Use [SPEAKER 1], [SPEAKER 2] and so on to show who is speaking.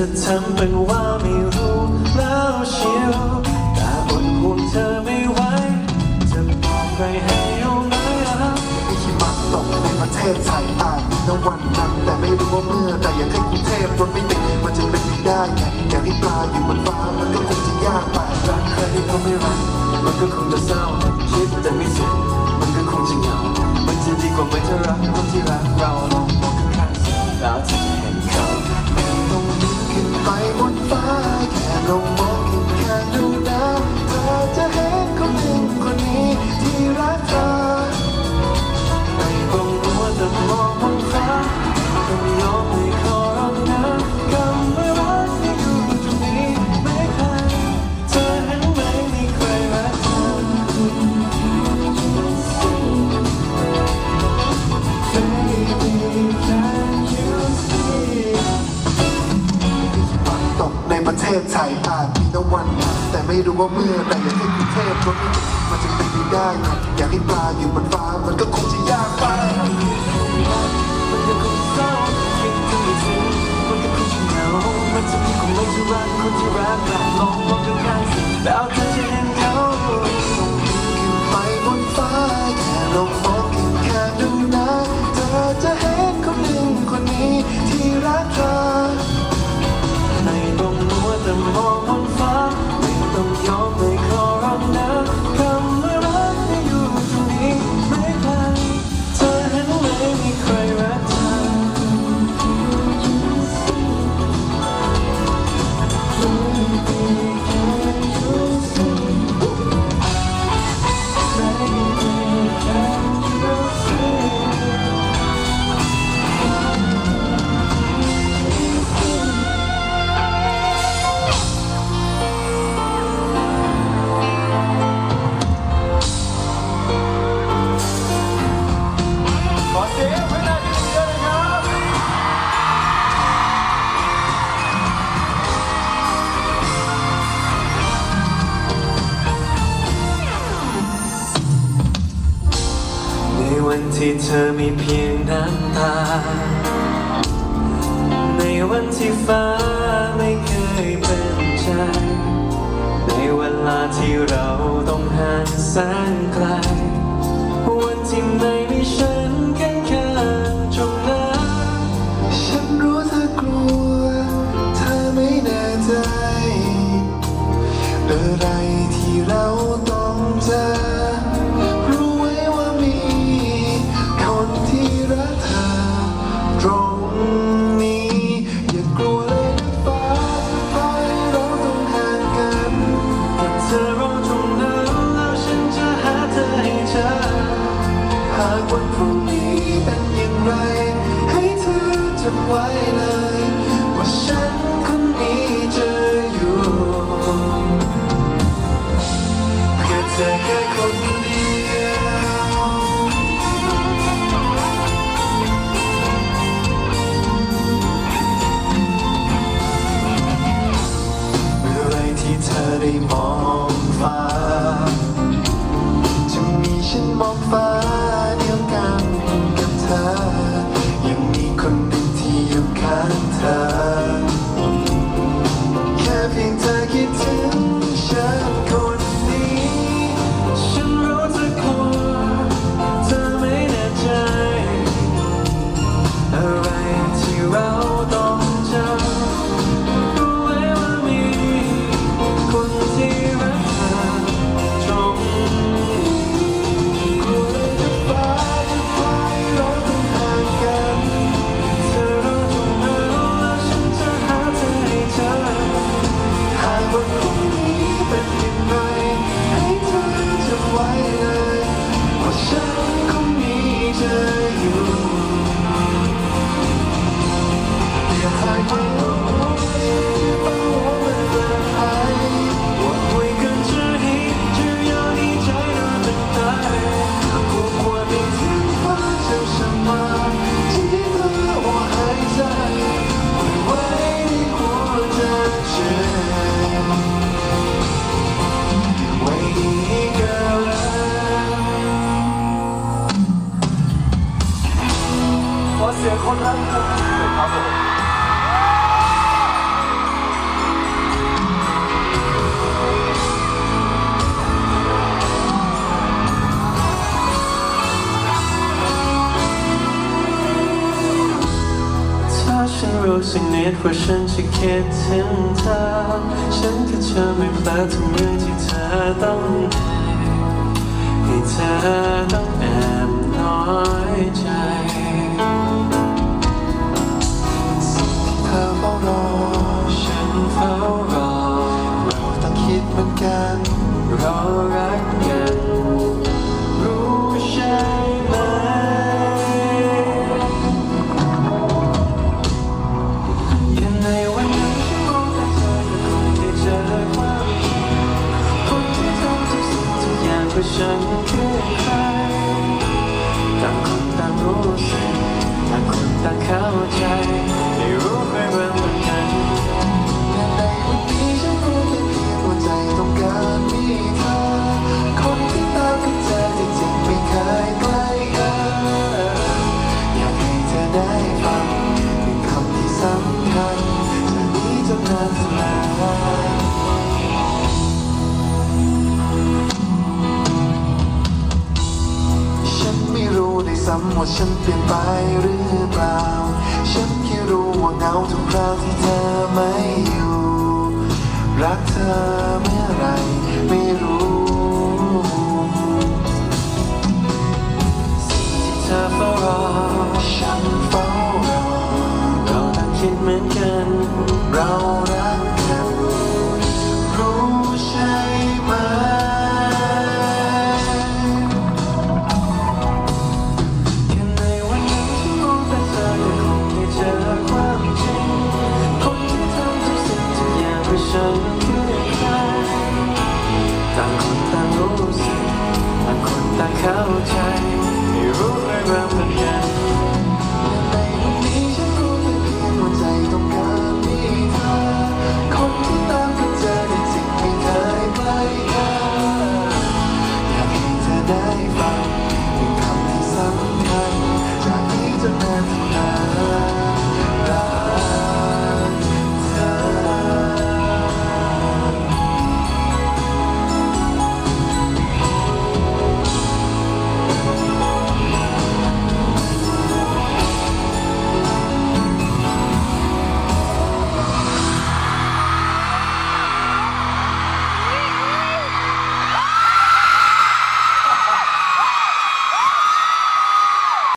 [SPEAKER 1] จะทำเป็นว่าไม่รู้แล้วเชียวแต่อดห่วงเธอไม่ไหวจะบอกใครให้เอาไหมล่ะ
[SPEAKER 2] มีหิมะตกในประเทศไทยอ่านณวันนั้นแต่ไม่รู้ว่าเมื่อแต่อยากให้กรุงเทพรถไม่ติดมันจะเป็นไปได้ไงอยากให้ปลาอยู่บนฟ้ามันก็คงจะยากไป
[SPEAKER 1] รักใครก็ไม่รักมันก็คงจะเศร้าคิดแต่ไม่สุดมันก็คงจะเหงามันจะดีกว่าไมถ้ารักคนที่รักเราลองมองข้างๆแล้วเธอจะเห็นเขา
[SPEAKER 2] บนฟ้า
[SPEAKER 1] ไม่รู้ว่าเมื่อ
[SPEAKER 2] แต่อยากให้กรุงเทพรถไม่ติดมันจะเป็นไปได้ไงอยากให้ปลาอยู่บนฟ้ามันก็คงจะยากไป
[SPEAKER 1] มันก็คงเศร้าคิดถึงไม่ถึงมันก็คงจะเหงามันจะมีคนไม่จะรักคนที่รักเราลองมองข้างๆสิแล้วเธอจะเห็น
[SPEAKER 2] ที่เธอ
[SPEAKER 1] มีเพียงน้ำตา ในวันที่ฟ้าไม่เคยเป็นใจ ในเวลาที่เราต้องห่างแสนไกล
[SPEAKER 2] อจำไว้เล
[SPEAKER 1] ดว่า
[SPEAKER 2] ฉัน
[SPEAKER 1] จะคิดถึงเธอ ฉันก็จะไม่พลาดทุกเมื่อที่เธอต้องเหนื่อยให้เธอต้องแอบน้อยใจ ว่างเพื่อฉันคือใครต่างคนต่างรู้สึกต่างคนต่างเข้าใจไม่รู้ใครบ้าำ
[SPEAKER 2] ว่าฉันเปลี่ยนไปหรือเปล่า ฉันแค่รู้ว่าเงาทุกคราวที่เธอไม่อยู่ รักเธอเมื่อไร road.